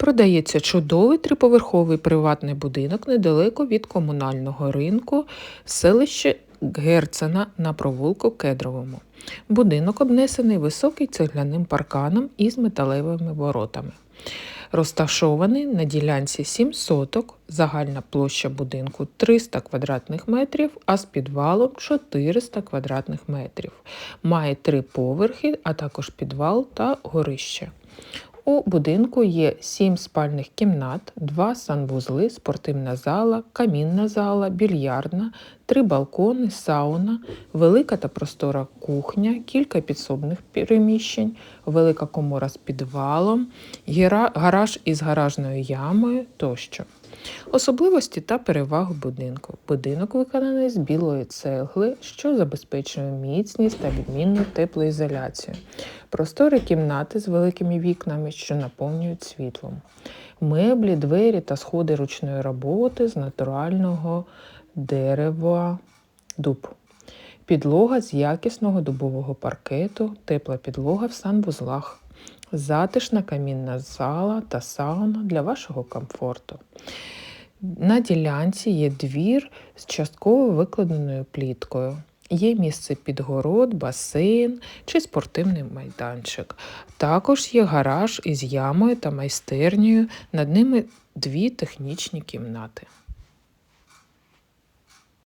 Продається чудовий триповерховий приватний будинок недалеко від комунального ринку, селище Герцена на провулку Кедровому. Будинок обнесений високий цегляним парканом із металевими воротами. Розташований на ділянці 7 соток, загальна площа будинку 300 квадратних метрів, а з підвалом 400 квадратних метрів. Має три поверхи, а також підвал та горище. У будинку є 7 спальних кімнат, 2 санвузли, спортивна зала, камінна зала, більярдна, 3 балкони, сауна, велика та простора кухня, кілька підсобних приміщень, велика комора з підвалом, гараж із гаражною ямою тощо. Особливості та переваги будинку. Будинок виконаний з білої цегли, що забезпечує міцність та відмінну теплоізоляцію. Просторі кімнати з великими вікнами, що наповнюють світлом. Меблі, двері та сходи ручної роботи з натурального дерева дуб. Підлога з якісного дубового паркету, тепла підлога в санвузлах, затишна камінна зала та сауна для вашого комфорту. На ділянці є двір з частково викладеною пліткою. Є місце під город, басейн чи спортивний майданчик. Також є гараж із ямою та майстернею, над ними дві технічні кімнати.